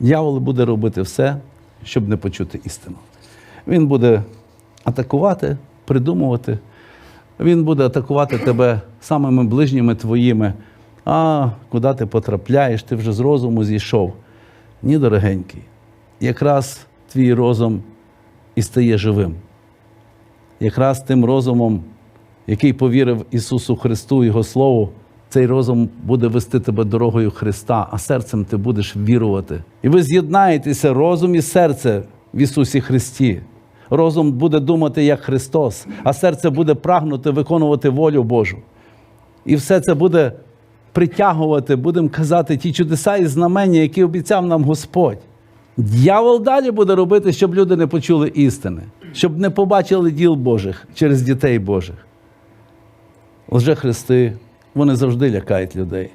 Дьявол буде робити все, щоб не почути істину. Він буде атакувати, придумувати. Він буде атакувати тебе самими ближніми твоїми. А куди ти потрапляєш, ти вже з розуму зійшов. Ні, дорогенький, якраз твій розум і стає живим. Якраз тим розумом, який повірив Ісусу Христу, Його Слову, цей розум буде вести тебе дорогою Христа, а серцем ти будеш вірувати. І ви з'єднаєтеся розум і серце в Ісусі Христі. Розум буде думати як Христос, а серце буде прагнути виконувати волю Божу. І все це буде притягувати, будемо казати, ті чудеса і знамення, які обіцяв нам Господь. Дьявол далі буде робити, щоб люди не почули істини, щоб не побачили діл Божих через дітей Божих. Лжехристи, вони завжди лякають людей.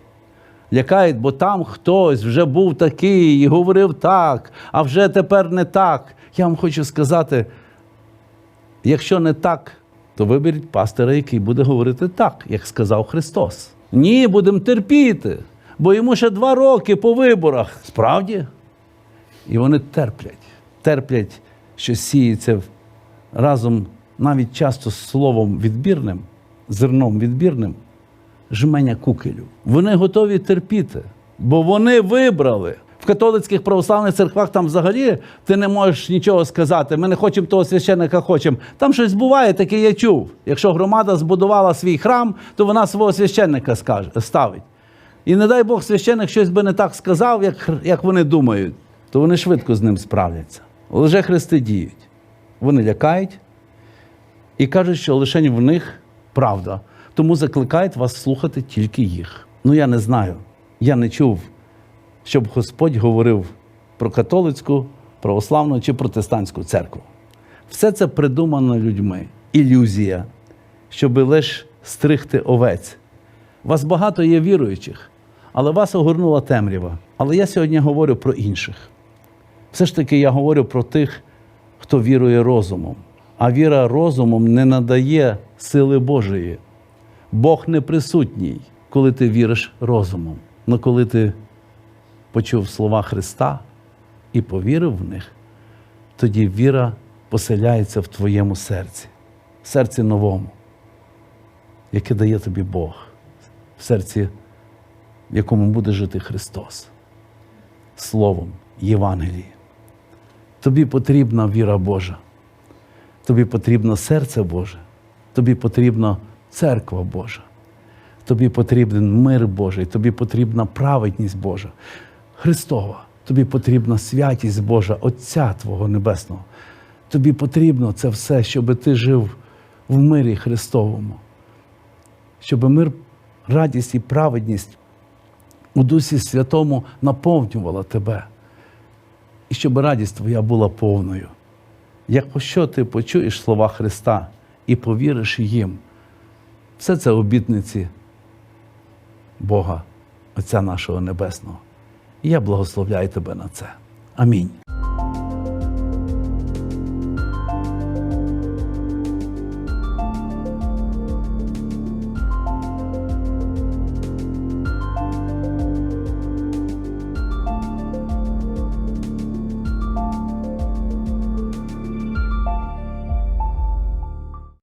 Лякають, бо там хтось вже був такий і говорив так, а вже тепер не так. Я вам хочу сказати, якщо не так, то виберіть пастора, який буде говорити так, як сказав Христос. Ні, будемо терпіти, бо йому ще два роки по виборах. Справді? І вони терплять, терплять, що сіється разом навіть часто з словом відбірним, зерном відбірним, жменя кукелю. Вони готові терпіти, бо вони вибрали. В католицьких православних церквах там взагалі ти не можеш нічого сказати. Ми не хочемо того священника, хочемо. Там щось буває, таке я чув. Якщо громада збудувала свій храм, то вона свого священника ставить. І не дай Бог священник щось би не так сказав, як, як вони думають, то вони швидко з ним справляться. Лже хрести діють. Вони лякають і кажуть, що лише в них правда. Тому закликають вас слухати тільки їх. Ну я не знаю. Я не чув, щоб Господь говорив про католицьку, православну чи протестантську церкву. Все це придумано людьми. Ілюзія, щоб лише стригти овець. Вас багато є віруючих, але вас огорнула темрява. Але я сьогодні говорю про інших. Все ж таки, я говорю про тих, хто вірує розумом. А віра розумом не надає сили Божої. Бог не присутній, коли ти віриш розумом. Але коли ти почув слова Христа і повірив в них, тоді віра поселяється в твоєму серці, в серці новому, яке дає тобі Бог, в серці, в якому буде жити Христос, Словом Євангелії. Тобі потрібна віра Божа, тобі потрібно серце Боже, тобі потрібна церква Божа, тобі потрібен мир Божий, тобі потрібна праведність Божа, Христова, тобі потрібна святість Божа, Отця Твого Небесного. Тобі потрібно це все, щоб ти жив в мирі Христовому, щоб мир, радість і праведність у Дусі Святому наповнювала тебе і щоб радість твоя була повною. Якщо ти почуєш слова Христа і повіриш їм, все це обітниці Бога, Отця нашого Небесного. І я благословляю тебе на це. Амінь.